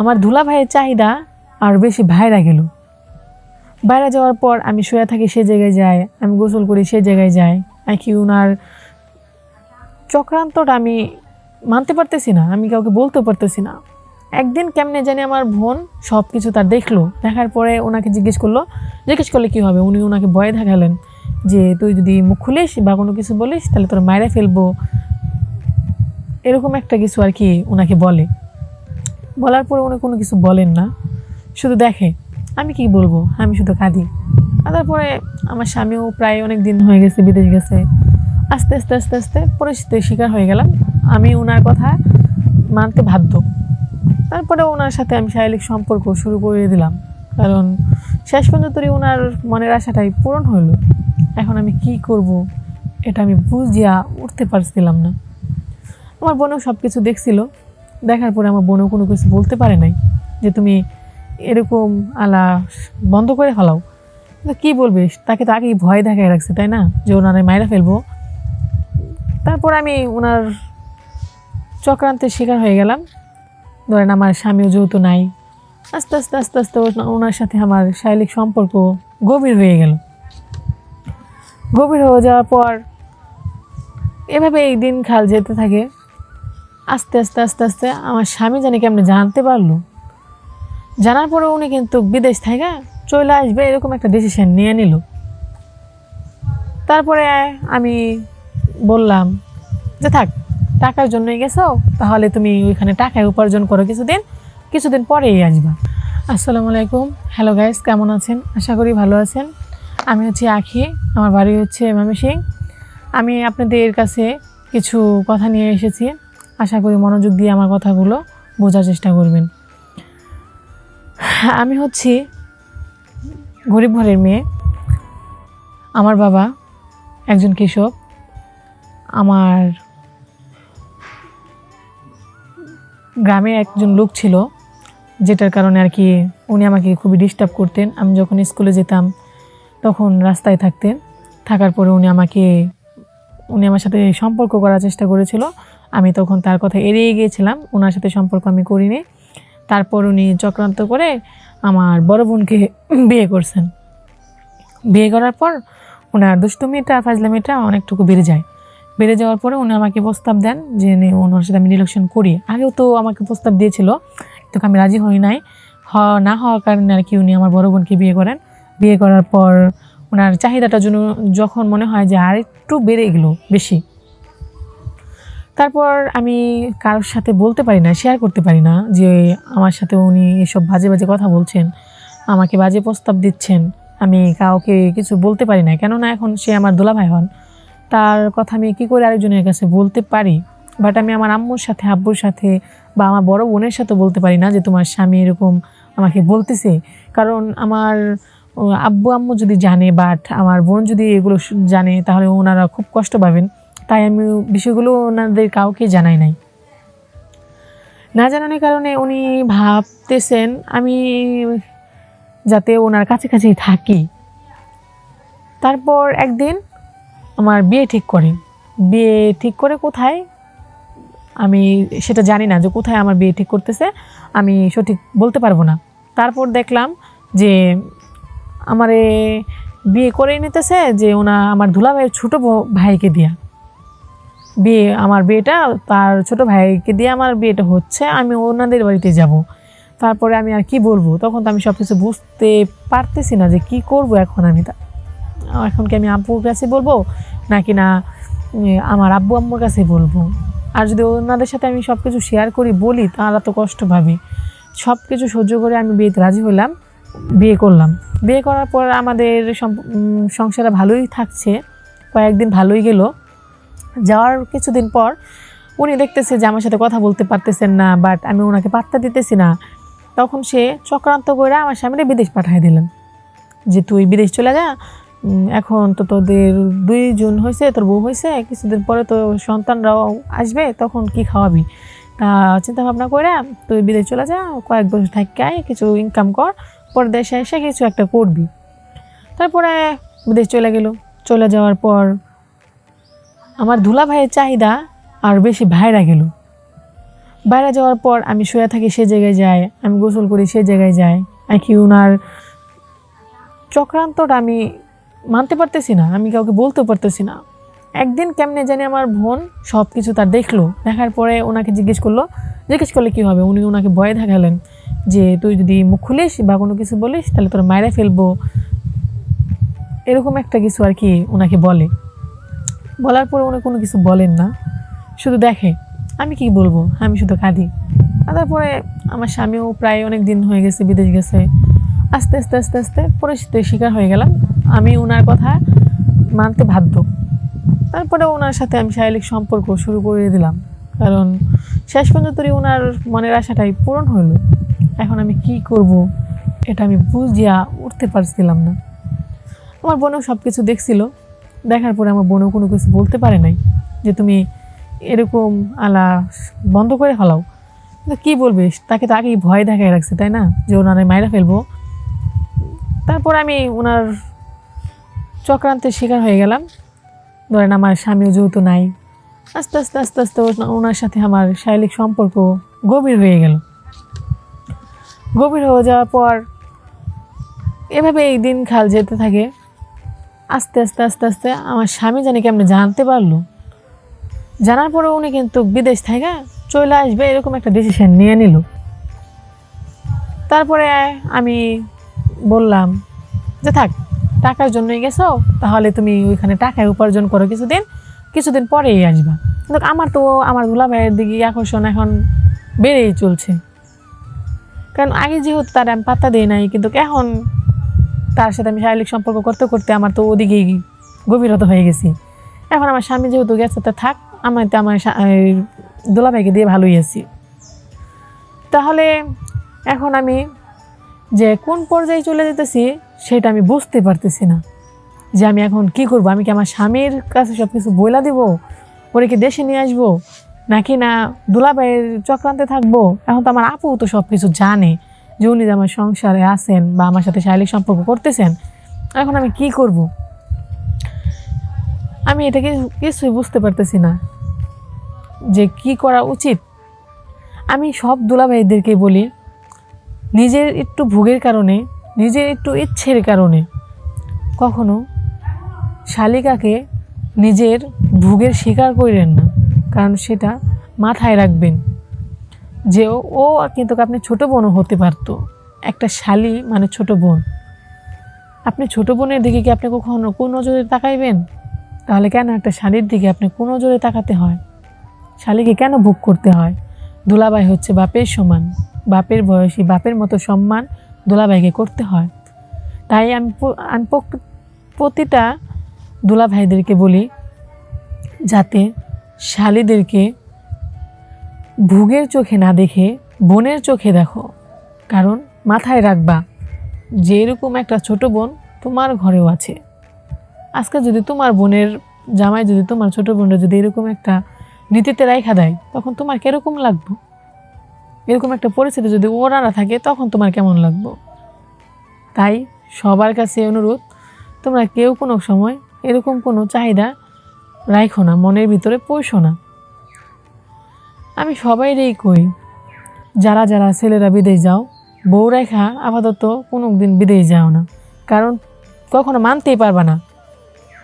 আমার ধুলা ভাইয়ের চাহিদা আর বেশি ভাইরা গেল। বাইরে যাওয়ার পর আমি শুয়ে থাকি সে জায়গায় যাই আমি গোসল করি সে জায়গায় যাই আর কি ওনার চক্রান্তটা আমি মানতে পারতেছি না, আমি কাউকে বলতে পারতেছি না। একদিন কেমনে জানি আমার বোন সব কিছু তার দেখল, দেখার পরে ওনাকে জিজ্ঞেস করল, জিজ্ঞেস করলে কী হবে? উনি ওনাকে ভয় দেখালেন যে, তুই যদি মুখ খুলিস বা কোনো কিছু বলিস, তাহলে তোর মায়েরা ফেলব। এরকম একটা কিছু আর কি ওনাকে বলে। বলার পরে উনি কোনো কিছু বলেন না। শুধু দেখে, আমি কি বলব? আমি শুধু কাঁদি। কাঁদার পরে আমার স্বামীও প্রায় অনেক দিন হয়ে গেছে, বিদেশ গেছে। আস্তে আস্তে আস্তে আস্তে পরিস্থিতির শিকার হয়ে গেলাম। আমি ওনার কথা মানতে বাধ্য। তারপরে ওনার সাথে আমি শারীরিক সম্পর্ক শুরু করে দিলাম। কারণ শেষ পর্যন্ত ওনার মনের আশাটাই পূরণ হলো। এখন আমি কি করব? এটা আমি বুঝিয়া উঠতে পারছিলাম না। আমার বোনও সব কিছু দেখছিল। দেখার পরে আমার বোনও কোনো কিছু বলতে পারে নাই যে তুমি এরকম আলা বন্ধ করে ফেলাও। কী বলবে? তাকে তো আগেই ভয় দেখায় রাখছে, তাই না? যে ওনারে মায়েরা ফেলব। তারপর আমি ওনার চক্রান্তের শিকার হয়ে গেলাম। ধরেন আমার স্বামীও যেহেতু নাই, আস্তে আস্তে আস্তে আস্তে ওনার সাথে আমার শারীরিক সম্পর্ক গভীর হয়ে গেল। গভীর হয়ে যাওয়ার পর এভাবে এই দিন খাল যেতে থাকে। আস্তে আস্তে আস্তে আস্তে আমার স্বামী জানি কেমনে জানতে পারল। জানার পরে উনি কিন্তু বিদেশ থেকে চলে আসবে এরকম একটা ডিসিশন নিয়ে নিল। তারপরে আমি বললাম যে, থাক, টাকার জন্যই গেছো, তাহলে তুমি ওইখানে টাকায় উপার্জন করো কিছুদিন কিছুদিন পরেই আসবা। আসসালামু আলাইকুম। হ্যালো গাইস কেমন আছেন? আশা করি ভালো আছেন। আমি হচ্ছে আখি, আমার বাড়ি হচ্ছে মামি সিং আমি আপনাদের কাছে কিছু কথা নিয়ে এসেছি। আশা করি মনোযোগ দিয়ে আমার কথাগুলো বোঝার চেষ্টা করবেন। আমি হচ্ছি গরিব ঘরের মেয়ে। আমার বাবা একজন কৃষক। আমার গ্রামে একজন লোক ছিল, যেটার কারণে আর কি উনি আমাকে খুবই ডিস্টার্ব করতেন। আমি যখন স্কুলে যেতাম, তখন রাস্তায় থাকতেন। থাকার পরে উনি আমাকে, উনি আমার সাথে সম্পর্ক করার চেষ্টা করেছিল। আমি তখন তার কথা এড়িয়ে গিয়েছিলাম, ওনার সাথে সম্পর্ক আমি করিনি। তারপর উনি চক্রান্ত করে আমার বড় বোনকে বিয়ে করছেন। বিয়ে করার পর ওনার দুষ্টুমিটা, ফাজলামিটা অনেকটুকু বেড়ে যায়। বেড়ে যাওয়ার পরে উনি আমাকে প্রস্তাব দেন যে ওনার সাথে আমি রিলেশন করি। আগেও তো আমাকে প্রস্তাব দিয়েছিল, কিন্তু আমি রাজি হই নাই। হ, না হওয়ার কারণে আর কি উনি আমার বড় বোনকে বিয়ে করেন। বিয়ে করার পর ওনার চাহিদাটার জন্য যখন মনে হয় যে আর একটু বেড়ে গেলো বেশি তারপর আমি কারোর সাথে বলতে পারি না শেয়ার করতে পারি না যে আমার সাথে উনি এসব বাজে বাজে কথা বলছেন, আমাকে বাজে প্রস্তাব দিচ্ছেন, আমি কাউকে কিছু বলতে পারি না। কেননা এখন সে আমার দোলাভাই হন, তার কথা আমি কী করে আরেকজনের কাছে বলতে পারি? বাট আমি আমার আম্মুর সাথে, আব্বুর সাথে বা আমার বড় বোনের সাথে বলতে পারি না যে তোমার স্বামী এরকম আমাকে বলতেছে। কারণ আমার আব্বু আম্মু যদি জানে বাট আমার বোন যদি এগুলো জানে, তাহলে ওনারা খুব কষ্ট পাবেন। তাই আমি বিষয়গুলো ওনাদের কাউকে জানাই নাই। না জানানোর কারণে উনি ভাবতেছেন আমি যাতে ওনার কাছাকাছি থাকি। তারপর একদিন আমার বিয়ে ঠিক করে। বিয়ে ঠিক করে কোথায়? আমি সেটা জানি না যে কোথায় আমার বিয়ে ঠিক করতেছে, আমি সঠিক বলতে পারব না। তারপর দেখলাম যে আমারে বিয়ে করে নিতেছে যে ওনা আমার ধুলা ভাইয়ের ছোটো ভাইকে দিয়া। বিয়ে, আমার বিয়েটা তার ছোট ভাইকে দিয়ে আমার বিয়েটা হচ্ছে, আমি ওনাদের বাড়িতে যাব। তারপরে আমি আর কি বলব? তখন তো আমি সব কিছু বুঝতে পারতেছি না যে কি করব এখন আমি তা এখন কি আমি আব্বুর কাছে বলব? নাকি না আমার আব্বু আম্মুর কাছে বলব? আর যদি ওনাদের সাথে আমি সব কিছু শেয়ার করি, বলি, তারা তো কষ্ট পাবে। সব কিছু সহ্য করে আমি বিয়েতে রাজি হলাম, বিয়ে করলাম। বিয়ে করার পর আমাদের সংসারে ভালোই থাকছে। কয়েকদিন ভালোই গেল। যাওয়ার কিছুদিন পর উনি দেখতেছে যে আমার সাথে কথা বলতে পারতেছেন না বাট আমি ওনাকে পাত্তা দিতেছি না। তখন সে চক্রান্ত করে আমার সামনে বিদেশ পাঠিয়ে দিলেন। যে তুই বিদেশ চলে যা এখন তো তোদের দুই জুন হয়েছে, তোর বউ হয়েছে, কিছুদিন পরে তো সন্তানরাও আসবে, তখন কি খাওয়াবি? তা চিন্তা ভাবনা করে তুই বিদেশ চলে যা, কয়েক বছর থাকি আয় কিছু ইনকাম কর, পরে দেশে এসে কিছু একটা করবি। তারপরে বিদেশ চলে গেল। চলে যাওয়ার পর আমার ধুলা ভাইয়ের চাহিদা আর বেশি ভাইরা গেল। বাইরে যাওয়ার পর আমি শুয়ে থাকি সে জায়গায় যাই আমি গোসল করি সে জায়গায় যাই আর কি ওনার চক্রান্তটা আমি মানতে পারতেছি না, আমি কাউকে বলতে পারতেছি না। একদিন কেমনে জানি আমার বোন সব কিছু তার দেখল, দেখার পরে ওনাকে জিজ্ঞেস করল, জিজ্ঞেস করলে কী হবে? উনি ওনাকে ভয়ে দেখালেন যে, তুই যদি মুখ খুলিস বা কোনো কিছু বলিস, তাহলে তোর মায়েরা ফেলব। এরকম একটা কিছু আর কি ওনাকে বলে। বলার পরে উনি কোনো কিছু বলেন না। শুধু দেখে, আমি কি বলব? আমি শুধু কাঁদি। কাঁদার পরে আমার স্বামীও প্রায় অনেক দিন হয়ে গেছে, বিদেশ গেছে। আস্তে আস্তে আস্তে আস্তে পরিস্থিতির শিকার হয়ে গেলাম। আমি ওনার কথা মানতে বাধ্য। তারপরে ওনার সাথে আমি শারীরিক সম্পর্ক শুরু করে দিলাম। কারণ শেষ পর্যন্ত ওনার মনের আশাটাই পূরণ হলো। এখন আমি কি করব? এটা আমি বুঝিয়া উঠতে পারছিলাম না। আমার বোনও সব কিছু দেখছিল। দেখার পরে আমার বোনও কোনো কিছু বলতে পারে নাই যে তুমি এরকম আলা বন্ধ করে ফেলাও। কিন্তু কী বলবে, তাকে তো আগেই ভয় দেখায় রাখছে, তাই না? যে ওনার মায়েরা ফেলব। তারপর আমি ওনার চক্রান্তের শিকার হয়ে গেলাম। ধরেন আমার স্বামীও যেহেতু নাই, আস্তে আস্তে আস্তে আস্তে ওনার সাথে আমার শারীরিক সম্পর্ক গভীর হয়ে গেল। গভীর হয়ে যাওয়ার পর এভাবে এই দিন খাল যেতে থাকে। আস্তে আস্তে আস্তে আস্তে আমার স্বামী জানি কেমনে জানতে পারল? জানার পরে উনি কিন্তু বিদেশ থেকে চলে আসবে এরকম একটা ডিসিশন নিয়ে নিল। তারপরে আমি বললাম যে থাক, টাকার জন্যই গেছো, তাহলে তুমি ওইখানে টাকায় উপার্জন করো কিছুদিন কিছুদিন পরেই আসবা। কিন্তু আমার তো আমার দুলা ভাইয়ের দিকে আকর্ষণ এখন বেড়েই চলছে। কারণ আগে যেহেতু তার আমি পাত্তা দিই নাই, কিন্তু এখন তার সাথে আমি শারীরিক সম্পর্ক করতে করতে আমার তো ওদিকেই গভীরতা হয়ে গেছি। এখন আমার স্বামী যেহেতু গেছে, তা থাক আমার তো আমার দুলাভাইকে দিয়ে ভালোই আছি। তাহলে এখন আমি যে কোন পর্যায়ে চলে যেতেছি, সেটা আমি বুঝতে পারতেছি না। যে আমি এখন কি করব? আমি কি আমার স্বামীর কাছে সব কিছু বইলা দিব? ওরে কি দেশে নিয়ে আসব? নাকি না দুলাভাইয়ের চক্রান্তে থাকব? এখন তো আমার আপু তো সব কিছু জানে। যে উনি আমার সংসারে আছেন বা আমার সাথে শারীরিক সম্পর্ক করতেছেন, এখন আমি কি করব? আমি এটাকে কিছুই বুঝতে পারতেছি না যে কি করা উচিত। আমি সব দুলাভাইদেরকে বলি, নিজের একটু ভোগের কারণে, নিজের একটু ইচ্ছের কারণে, কখনো শালিকাকে নিজের ভোগের শিকার করেন না, কারণ সেটা মাথায় রাখবেন। যে ও- কিন্তু আপনি ছোট বোনও হতে পারতো। একটা শালি মানে ছোট বোন। আপনি ছোট বোনের দিকে কি আপনি কখনো কোন নজরে তাকাইবেন? তাহলে কেন একটা শালির দিকে আপনি কোন নজরে তাকাতে হয়? শালিকে কেন ভোগ করতে হয়? দুলাভাই হচ্ছে বাপের সমান। বাপের বয়সী, বাপের মতো সম্মান দুলাভাইকে করতে হয়। তাই আমি আমি প্রতিটা দুলাভাইদেরকে বলি, যাতে শালিদেরকে ভোগের চোখে না দেখে বোনের চোখে দেখো। কারণ মাথায় রাখবা, যে এরকম একটা ছোট বোন তোমার ঘরেও আছে। আজকে যদি তোমার বোনের জামাই, যদি তোমার ছোট বোনরা যদি এরকম একটা নীতিতে রাইখা দেয়, তখন তোমার কীরকম লাগবে? এরকম একটা পরিস্থিতি যদি ওরা না থাকে, তখন তোমার কেমন লাগবো? তাই সবার কাছে অনুরোধ, তোমরা কেউ কোনো সময় এরকম কোনো চাহিদা রাখো না, মনের ভিতরে পৌঁছো না। আমি সবাইরেই কই। যারা যারা ছেলেরা বিদেশ যাও, বউ রেখা আপাতত কোনো দিন বিদেশ যাও না। কারণ কখনো মানতেই পারবা না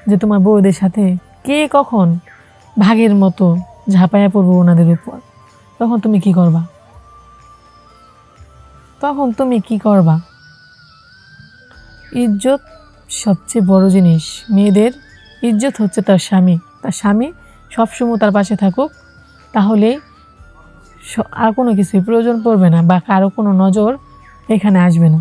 যে তোমার বউদের সাথে কে কখন ভাগের মতো ঝাঁপাইয়া পড়ব ওনাদের উপর। তখন তুমি কি করবা? তখন তুমি কি করবা? ইজ্জত সবচেয়ে বড় জিনিস। মেয়েদের ইজ্জত হচ্ছে তার স্বামী। তার স্বামী সবসময় তার পাশে থাকুক তাহলেই স- আর কোনো কিছুই প্রয়োজন পড়বে না বা কারও কোনো নজর এখানে আসবে না।